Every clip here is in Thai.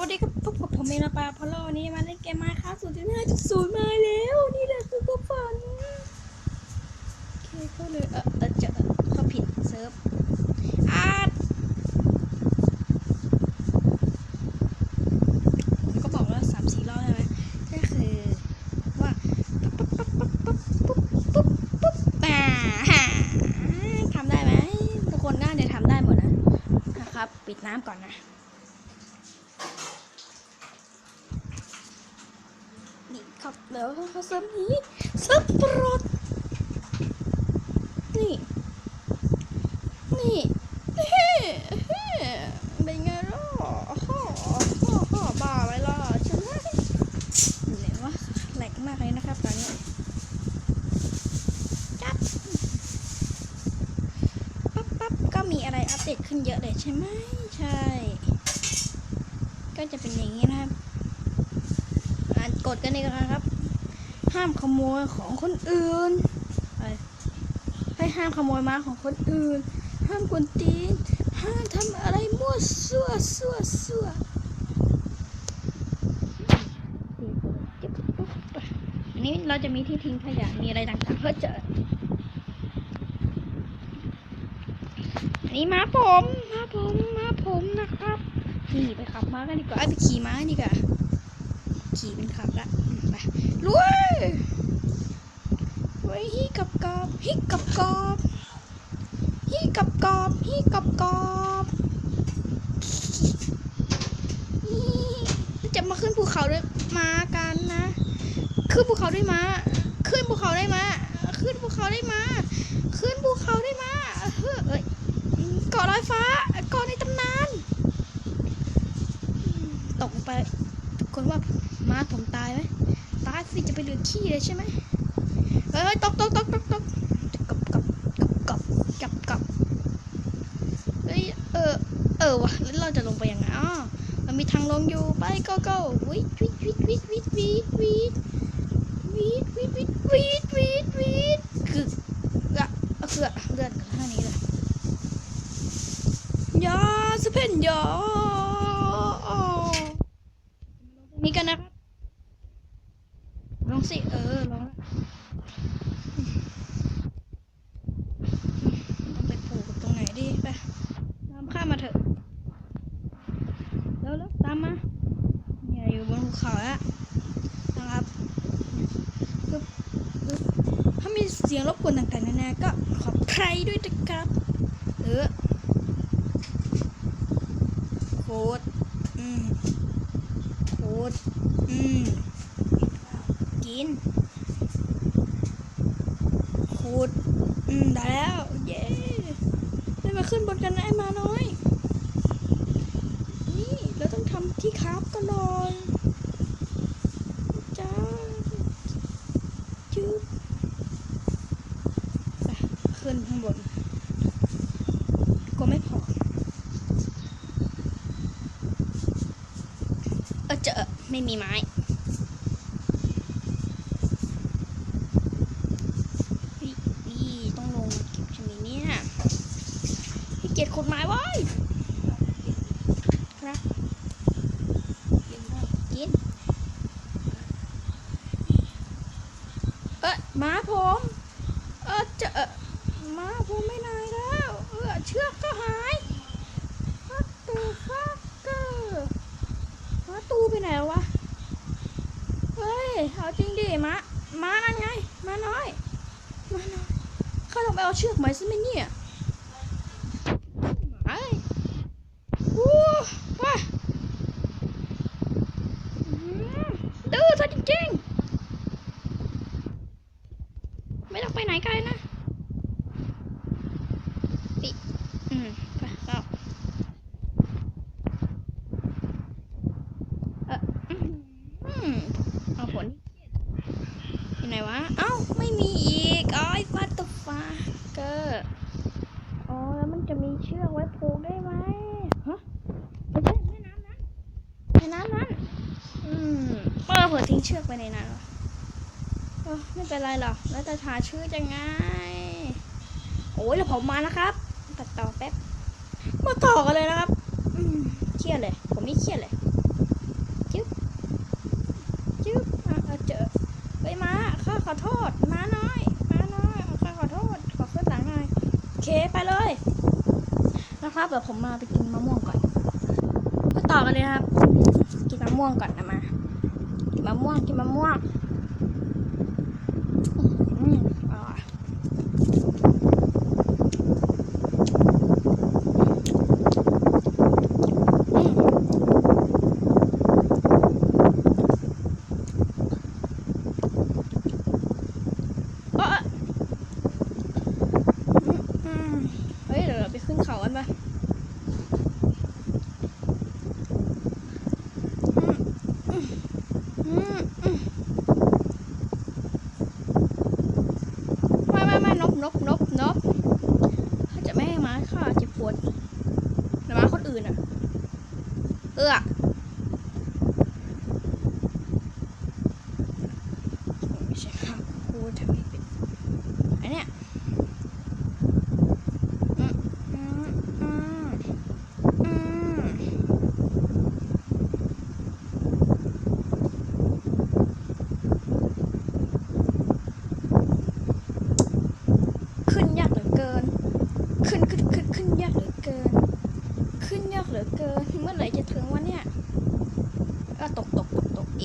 วัสดีครับพบกับผมเองนะปาพอลโลวันนี้มาเล่นเกมมาครับศูนย์จุดห้าจุดศูนย์มาแล้ว นี่แหละคือความฝันโอเคเข้าเลยเออเออเจอเขาผิดเซิร์ฟอาร์ตก็บอกแล้วสามสี่รอบใช่ไหมก็คือว่าปุ๊บปุ๊บปุ๊บปุ๊บปุ๊บปุ๊บปุ๊บอ่าฮ่าทำได้ไหมทุกคนน่าจะทำได้หมดนะนะครับ ปิดน้ำก่อนนะ นี่ครับ แล้วเขาเสริมนี้สปรดนี่ นี่เฮ้เฮ้เป็นไงล่ะฮ่อฮ่อฮ่อบ้าไปล่ะใช่ไหมอยู่ไหนวะแหลกมากเลยนะครับตอนนี้จับปั๊บปั๊บก็มีอะไรอัปเดตขึ้นเยอะเลยใช่ไหมใช่ ก็จะเป็นอย่างนี้นะครับอ่านกฎกันอีกแล้วครับ ห้ามขโมยของคนอื่นไปให้ห้ามขโมยม้าของคนอื่น ห้ามกวนตีน ห้ามทำอะไรมั่วซั่วซั่วซั่วอันนี้เราจะมีที่ทิ้งขยะ มีอะไรต่างๆเพื่อเจออันนี้ม้าผมม้าผมม้าผมนะครับนี่ไปขับม้ากันดีกว่าเอ้ยไปขี่ม้ากันดีกว่า ขี่เป็นขับละไปรวยรวยฮิกับกอบฮิกับกอบฮิกับกอบฮิกับกอบฮิจะมาขึ้นภูเขาด้วยม้ากันนะ ขึ้นภูเขาด้วยม้า ขึ้นภูเขาได้ม้า ขึ้นภูเขาได้ม้า ขึ้นภูเขาได้ม้าเฮ้ยเกาะลอยฟ้าเกาะในตำนานตกไปทุกคนว่า มาผมตายไหมตายสิจะไปเหลือขี้เลยใช่ไหมเฮ้ยตกตกตกตกตกกับกับกับกับกับกับเฮ้ยเออเออวะแล้วเราจะลงไปยังไงอ๋อมันมีทางลงอยู่ไปก็ก็วิทวิทวิทวิทวิทวิทวิทวิทวิทวิทวิทวิทวิทคืออะคือเลือดข้างนี้เลยยาสเพนยาอ๋อ ตรงนี้กันนะครับ ลองสิ เออ ลองละต้องไปปลูกกับตรงไหนดี ไปตามข้ามมาเถอะเร็วแล้วตามมา เนี่ยอยู่บนภูเขาแล้วนะครับปึ๊บปึ๊บถ้ามีเสียงรบกวนต่างๆนานาก็ขอ ใครด้วยนะครับ เออโคตรอืมโคตรอืมกินโคตรอืมได้แล้ว เย้ได้มาขึ้นบนกันนะไอ้มาน้อย นี่ เราต้องทำที่คราฟกันหน่อยจ้าจืบ ขึ้นข้างบนก็ไม่พอเออเจอไม่มีไม้วิวิต้องลงเก็บใช่ไหมเนี่ยให้เกียรติขุดไม้ไว้ครับกินเออม้าผม เออเจอม้าผมไม่นายแล้ว เออเชือกก็หายฟักเตอร์ฟักเกอร์ ม้าตูไปไหนแล้ววะ เฮ้ย เอาจริงดิ ม้าม้านั่นไงม้าน้อยม้าน้อยเขาต้องไปเอาเชือกไหมซะไหมเนี่ย ชือาไว้ผูกได้ไหมฮะไม่ใช่แม่น้ำนั้นแม่น้ำนั้นอืมเปิดเปิดทิ้งเชือกไปในนั้นเออไม่เป็นไรหรอกแล้วจะหาชื่อจะไงโอ้ยเราวผมมานะครับ ตัดต่อแป๊บมาต่อกันเลยนะครับอืมเครียดเลย ผมนี่เครียดเลยจึ๊บจึ๊บเจอไปมาข้าขอโทษ ครับเดี๋ยวผมมาไปกินมะม่วงก่อนก็ต่อกันเลยครับ กินมะม่วงก่อนนะมากินมะม่วงกินมะม่วงเฮ้ยเดี๋ยเราไปขึ้นเขากันปะืนอะ เออ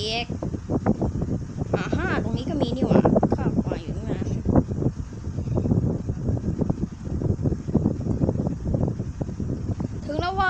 อีกอ่าห้าตรงนี้ก็มีนี่หว่าข้าวปลาอยู่นี่นะถึงแล้วว่า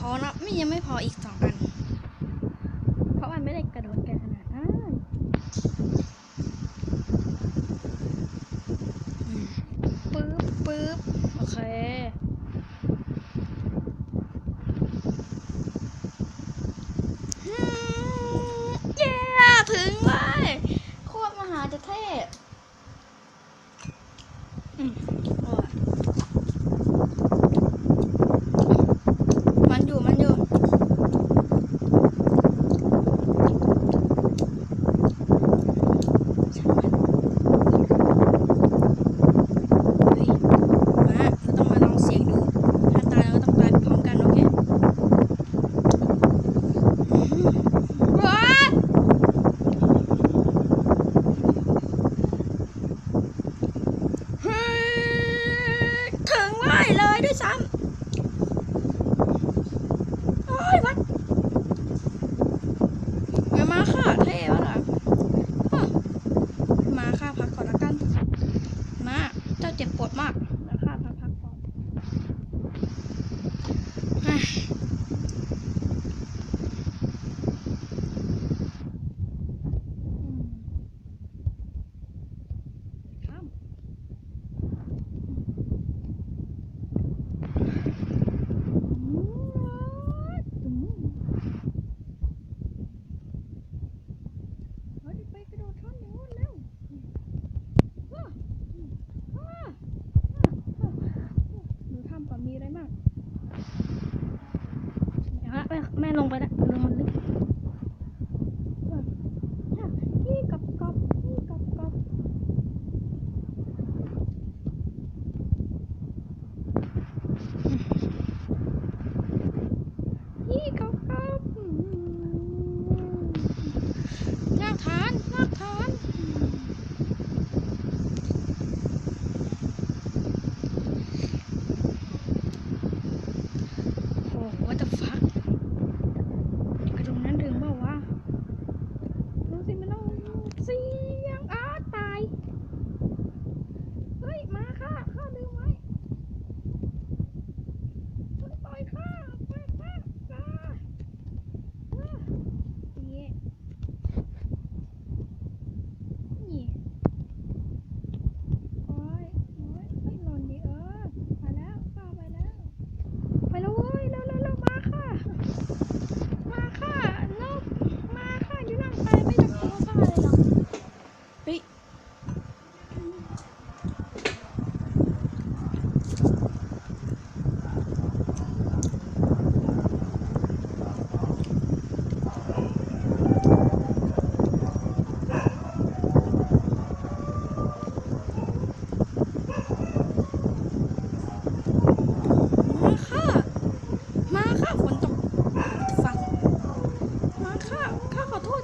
พอนะไม่ยังไม่พออีกสองอัน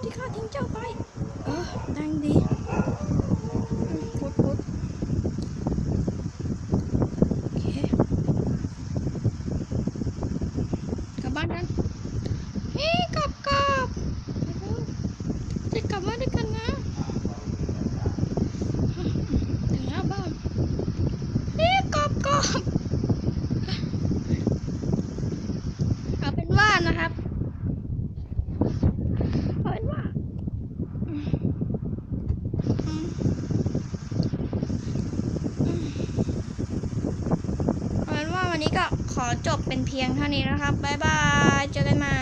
ที่ข้าทิ้งเจ้าไป เออดังดี จบเป็นเพียงเท่านี้นะครับ บ๊ายบาย เจอกันใหม่